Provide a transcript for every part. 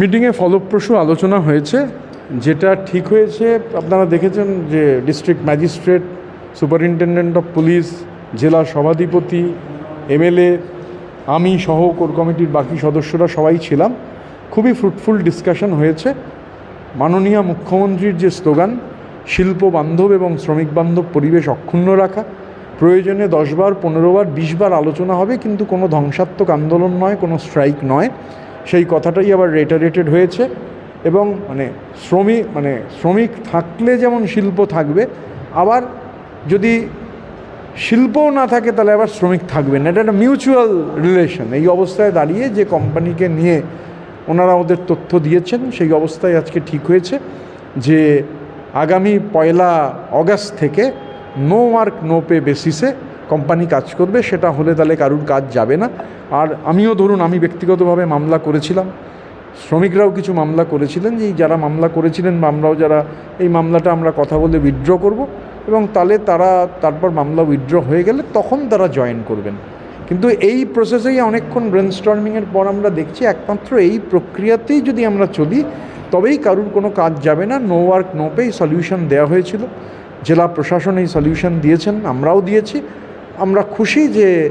মিটিংয়ে ফলপ্রসূ আলোচনা হয়েছে, যেটা ঠিক হয়েছে। আপনারা দেখেছেন যে district magistrate, superintendent of police, জেলা সভাধিপতি, এমএলএ, আমি সহ কোর কমিটির বাকি সদস্যরা সবাই ছিলাম। খুবই ফ্রুটফুল ডিসকাশন হয়েছে। মাননীয় মুখ্যমন্ত্রীর যে স্লোগান, শিল্প বান্ধব এবং শ্রমিক বান্ধব পরিবেশ অক্ষুণ্ণ রাখা, প্রয়োজনে দশবার পনেরোবার বিশবার আলোচনা হবে, কিন্তু কোনো ধ্বংসাত্মক আন্দোলন নয়, কোনো স্ট্রাইক নয়। সেই কথাটাই আবার রেটারেটেড হয়েছে এবং মানে শ্রমিক মানে শ্রমিক থাকলে যেমন শিল্প থাকবে, আবার যদি শিল্পও না থাকে তাহলে আবার শ্রমিক থাকবে না। এটা একটা মিউচুয়াল রিলেশন এই অবস্থায় দাঁড়িয়ে যে কোম্পানিকে নিয়ে ওনারা ওদের তথ্য দিয়েছেন, সেই অবস্থায় আজকে ঠিক হয়েছে যে আগামী পয়লা অগাস্ট থেকে নো ওয়ার্ক নো পে বেসিসে কোম্পানি কাজ করবে, সেটা হলে তাহলে কারুর কাজ যাবে না। আর আমিও ধরুন, আমি ব্যক্তিগতভাবে মামলা করেছিলাম। শ্রমিকরাও কিছু মামলা করেছিলেন, যে যারা মামলা করেছিলেন বা আমরাও যারা, এই মামলাটা আমরা কথা বলে উইথড্র করব এবং তাহলে তারা তারপর মামলা উইথড্র হয়ে গেলে তখন তারা জয়েন করবেন। কিন্তু এই প্রসেসেই অনেকক্ষণ ব্রেনস্টর্মিংয়ের পর আমরা দেখছি, একমাত্র এই প্রক্রিয়াতেই যদি আমরা চলি, তবেই কারুর কোনো কাজ যাবে না। No work no pay solution দেওয়া হয়েছিল। জেলা প্রশাসন এই সলিউশন দিয়েছেন, আমরাও দিয়েছি। আমরা খুশি যে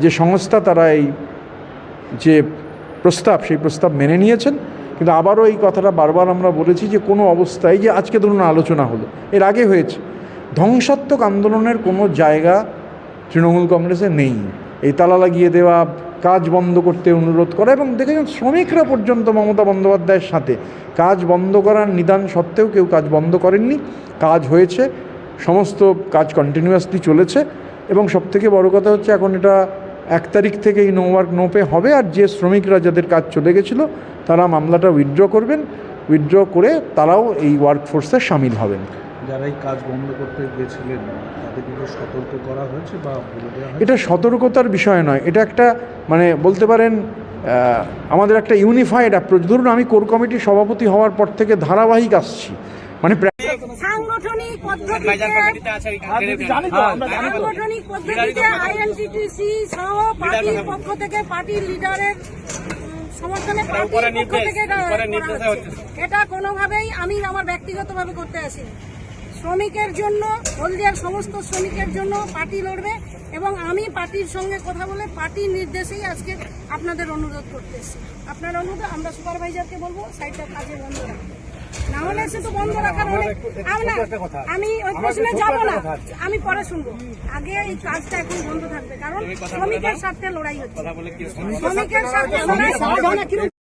যে সংস্থা তারা এই যে প্রস্তাব, সেই প্রস্তাব মেনে নিয়েছেন। কিন্তু আবারও এই কথাটা বারবার আমরা বলেছি যে, কোনো অবস্থায় যে আজকে ধরুন আলোচনা হলো, এর আগে হয়েছে। ধ্বংসাত্মক আন্দোলনের কোনো জায়গা তৃণমূল কংগ্রেসে নেই। এই তালা লাগিয়ে দেওয়া, কাজ বন্ধ করতে অনুরোধ করা এবং দেখেছেন শ্রমিকরা পর্যন্ত মমতা বন্দ্যোপাধ্যায়ের সাথে। কাজ বন্ধ করার নিদান সত্ত্বেও কেউ কাজ বন্ধ করেননি। কাজ হয়েছে, সমস্ত কাজ কন্টিনিউয়াসলি চলেছে। এবং সবথেকে বড় কথা হচ্ছে এখন এটা এক তারিখ থেকে এই নো ওয়ার্ক নো পে হবে আর যে শ্রমিকরা যাদের কাজ চলে গেছিল তারা মামলাটা উইথড্র করবেন। উইথড্র করে তারাও এই ওয়ার্কফোর্সে সামিল হবেন। যারা এই কাজ বন্ধ করতে গিয়েছিলেন সতর্ক করা হয়েছে বা এটা সতর্কতার বিষয় নয়। এটা একটা মানে বলতে পারেন আমাদের একটা ইউনিফাইড অ্যাপ্রোচ ধরুন আমি কোর কমিটির সভাপতি হওয়ার পর থেকে ধারাবাহিক আসছি। মানে সাংগঠনিক পদ্ধতিতে সাংগঠনিক পদ্ধতিতে আইএনটিটিসি সহ পার্টির পক্ষ থেকে পার্টির লিডারের সমর্থনে পার্টির পক্ষ থেকে এটা কোনোভাবেই আমি আমার ব্যক্তিগতভাবে করতে আসিনি। শ্রমিকের জন্য হলদিয়ার সমস্ত শ্রমিকের জন্য পার্টি লড়বে এবং আমি পার্টির সঙ্গে কথা বলে পার্টির নির্দেশেই আজকে আপনাদের অনুরোধ করতে এসেছি। আপনার অনুরোধ আমরা সুপারভাইজারকে বলব সাইডটা কাজে বন্ধ রাখতে না হলে সে তো বন্ধ রাখার অনেক আমি না, আমি ওই প্রশ্নে যাব না। আমি পরে শুনব। আগে এই কাজটা এখন বন্ধ থাকবে কারণ শ্রমিকের স্বার্থে লড়াই হচ্ছে। শ্রমিকের স্বার্থে লড়াই